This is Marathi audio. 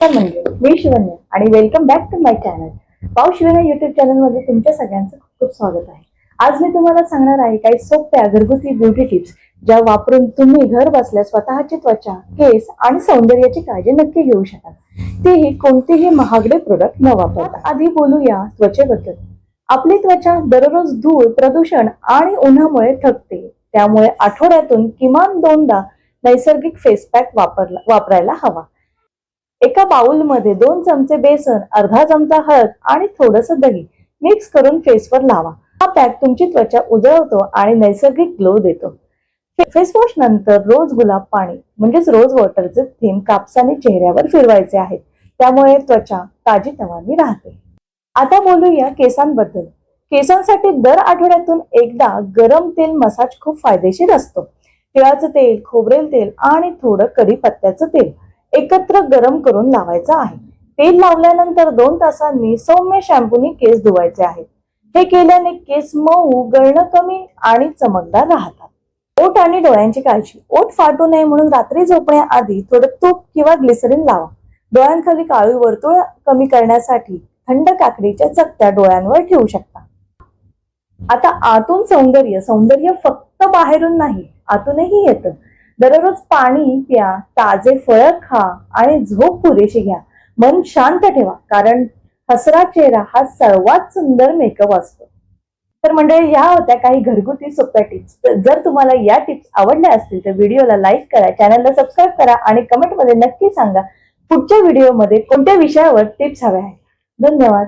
नमस्कार म्हणजे मी शिवन्या आणि welcome back to my channel पाऊ शिवन्या युट्यूब चॅनलमध्ये तुमच्या सगळ्यांचं खूप खूप स्वागत आहे. आज मी तुम्हाला सांगणार आहे काही सोप्या घरगुती ब्युटी टिप्स ज्या वापरून तुम्ही घर बसल्या स्वतःची त्वचा केस आणि सौंदर्याची काळजी नक्की घेऊ शकाल. तेही कोणतेही महागडे प्रोडक्ट न वापरता. आधी बोलूया त्वचेबद्दल. आपली त्वचा दररोज धूळ प्रदूषण आणि उन्हामुळे थकते. त्यामुळे आठवड्यातून किमान दोनदा नैसर्गिक फेस पॅक वापरला वापरायला हवा. एका बाउलमध्ये दोन चमचे बेसन अर्धा चमचा हळद आणि थोडस दही मिक्स करून फेसवर लावा. हा पॅक तुमची त्वचा उजळवतो आणि नैसर्गिक ग्लो देतो. फेसवॉश नंतर रोज गुलाब पाणी म्हणजेच रोज वॉटरचे थेंब कापसाने चेहऱ्यावर फिरवायचे आहेत त्यामुळे त्वचा ताजी तवानी राहते. आता बोलूया केसांबद्दल. केसांसाठी दर आठवड्यातून एकदा गरम तेल मसाज खूप फायदेशीर असतो. तिळाचं तेल खोबरेल तेल आणि थोडं कढीपत्त्याचं तेल. एकत्र गरम करून लावायचं आहे. तेल लावल्यानंतर दोन तासांनी सौम्य शॅम्पूने केस धुवायचे आहेत. हे केल्याने केस मऊ गळणं कमी आणि चमकदार राहतात. ओठ आणि डोळ्यांची काळजी. ओठ फाटू नये म्हणून रात्री झोपण्याआधी थोडं तूप किंवा ग्लिसरीन लावा. डोळ्यांखाली काळी वर्तुळ कमी करण्यासाठी थंड काकडीच्या चकत्या डोळ्यांवर ठेवू शकता. आता आतून सौंदर्य सौंदर्य फक्त बाहेरून नाही आतूनही येतं. दररोज पाणी प्या ताजे फळ खा आणि झोप पुरेशी घ्या. मन शांत ठेवा कारण हसरा चेहरा हा सर्वात सुंदर मेकअप असतो. तर मंडळी ह्या होत्या काही घरगुती सोप्या टिप्स तर जर तुम्हाला या टिप्स आवडल्या असतील तर व्हिडिओला लाईक करा चॅनलला सबस्क्राईब करा आणि कमेंटमध्ये नक्की सांगा पुढच्या व्हिडिओमध्ये कोणत्या विषयावर टिप्स हव्या आहेत. धन्यवाद.